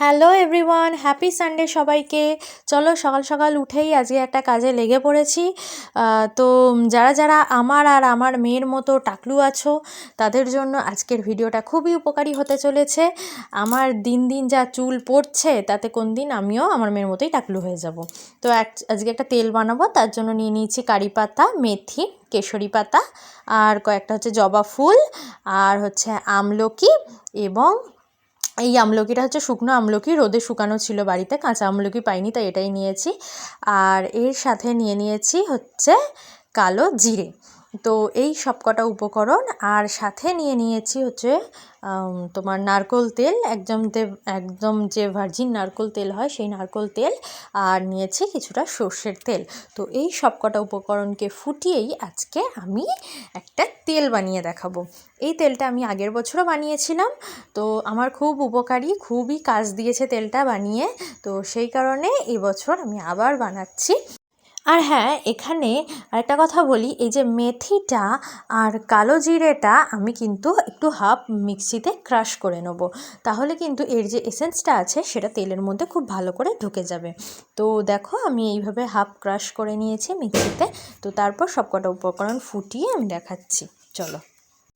Hello everyone, happy Sunday সবাইকে। চলো সকাল সকাল উঠেই আজকে একটা কাজে লেগে পড়েছি। তো যারা যারা আমার আর আমার মেয়ের মতো টাকলু আছো, তাদের জন্য আজকের ভিডিওটা খুবই উপকারী হতে চলেছে। আমার দিন দিন যা চুল পড়ছে, তাতে কোন দিন আমিও আমার মেয়ের মতোই টাকলু হয়ে যাব। তো আজকে একটা তেল বানাবো, তার জন্য নিয়ে নিয়েছি কারি পাতা, মেথি, কেশরি পাতা, আর কয়েকটা হচ্ছে জবা ফুল, আর হচ্ছে আমলকি এবং এই আমলকিটা হচ্ছে শুকনো আমলকি, রোদে শুকানো ছিল বাড়িতে, কাঁচা আমলকি পাইনি, তাই এটাই নিয়েছি। আর এর সাথে নিয়ে নিয়েছি হচ্ছে কালো জিরে। তো এই সব কটা উপকরণ আর সাথে নিয়ে নিয়েছি হচ্ছে তোমার নারকোল তেল। একদম একদম যে ভার্জিন নারকোল তেল হয় সেই নারকোল তেল। আর নিয়েছি কিছুটা সর্ষের তেল। তো এই সব কটা উপকরণকে ফুটিয়েই আজকে আমি একটা তেল বানিয়ে দেখাবো। এই তেলটা আমি আগের বছরও বানিয়েছিলাম। তো আমার খুব উপকারী, খুবই কাজ দিয়েছে তেলটা বানিয়ে। তো সেই কারণে এবছর আমি আবার বানাচ্ছি। আর হ্যাঁ এখানে আরেকটা কথা বলি, এই যে মেথিটা আর কালো জিরেটা আমি কিন্তু একটু হাফ মিক্সিতে ক্রাশ করে নেব। তাহলে কিন্তু এর যে এসেন্সটা আছে, সেটা তেলের মধ্যে খুব ভালো করে ঢুকে যাবে। তো দেখো, আমি এইভাবে হাফ ক্রাশ করে নিয়েছি মিক্সিতে। তো তারপর সবকটা উপকরণ ফুটিয়ে আমি দেখাচ্ছি। চলো।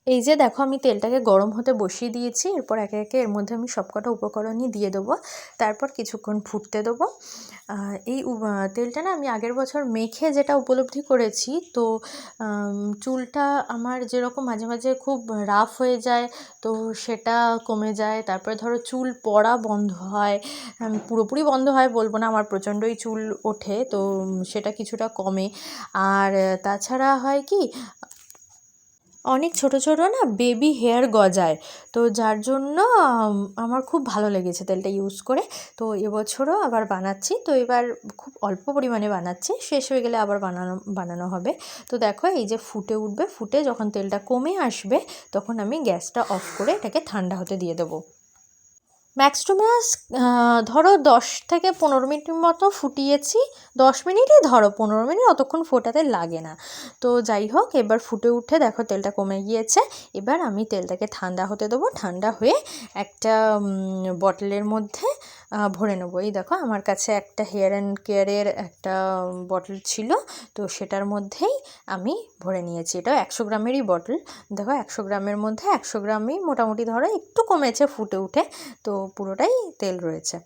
এই যে দেখো আমি তেলটাকে গরম হতে বসিয়ে দিয়েছি, এরপর একে একে এর মধ্যে আমি সবকটা উপকরণই দিয়ে দেবো। তারপর কিছুক্ষণ ফুটতে দেবো। এই তেলটা না আমি আগের বছর মেখে যেটা উপলব্ধি করেছি, তো চুলটা আমার যেরকম মাঝে মাঝে খুব রাফ হয়ে যায়, তো সেটা কমে যায়। তারপরে ধরো চুল পড়া বন্ধ হয় পুরোপুরি বন্ধ হয় বলব না, আমার প্রচণ্ডই চুল ওঠে, তো সেটা কিছুটা কমে। আর, তাছাড়া হয় কি অনেক ছোট ছোট না বেবি হেয়ার গজায়। তো যার জন্য আমার খুব ভালো লেগেছে তেলটা ইউজ করে। তো এবছরও আবার বানাচ্ছি। তো এবার খুব অল্প পরিমাণে বানাচ্ছি। শেষ হয়ে গেলে আবার বানানো বানানো হবে। তো দেখো, এই যে ফুটে উঠবে, ফুটে যখন তেলটা কমে আসবে, তখন আমি গ্যাসটা অফ করে এটাকে ঠান্ডা হতে দিয়ে দেবো। ম্যাক্স টু ম্যাক্স ধরো দশ থেকে পনেরো মিনিট মতো ফুটিয়েছি। দশ মিনিটই ধরো, পনেরো মিনিট অতক্ষণ ফোটাতে লাগে না। তো যাই হোক, এবার ফুটে উঠে দেখো তেলটা কমে গিয়েছে। এবার আমি তেলটাকে ঠান্ডা হতে দেবো। ঠান্ডা হয়ে একটা বটলের মধ্যে ভরে নেব। এই দেখো, আমার কাছে একটা হেয়ার অ্যান্ড কেয়ারের একটা বটল ছিল। তো সেটার মধ্যেই আমি ভরে নিয়েছি। এটা একশো গ্রামেরই বটল। দেখো, একশো গ্রামের মধ্যে একশো গ্রামই মোটামুটি ধরো একটু কমেছে ফুটে উঠে। তো পুরোটাই তেল রয়েছে।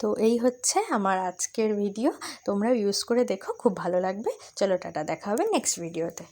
তো এই হচ্ছে আমার আজকের ভিডিও। তোমরা ইউজ করে দেখো, খুব ভালো লাগবে। চলো টাটা, দেখা হবে নেক্সট ভিডিওতে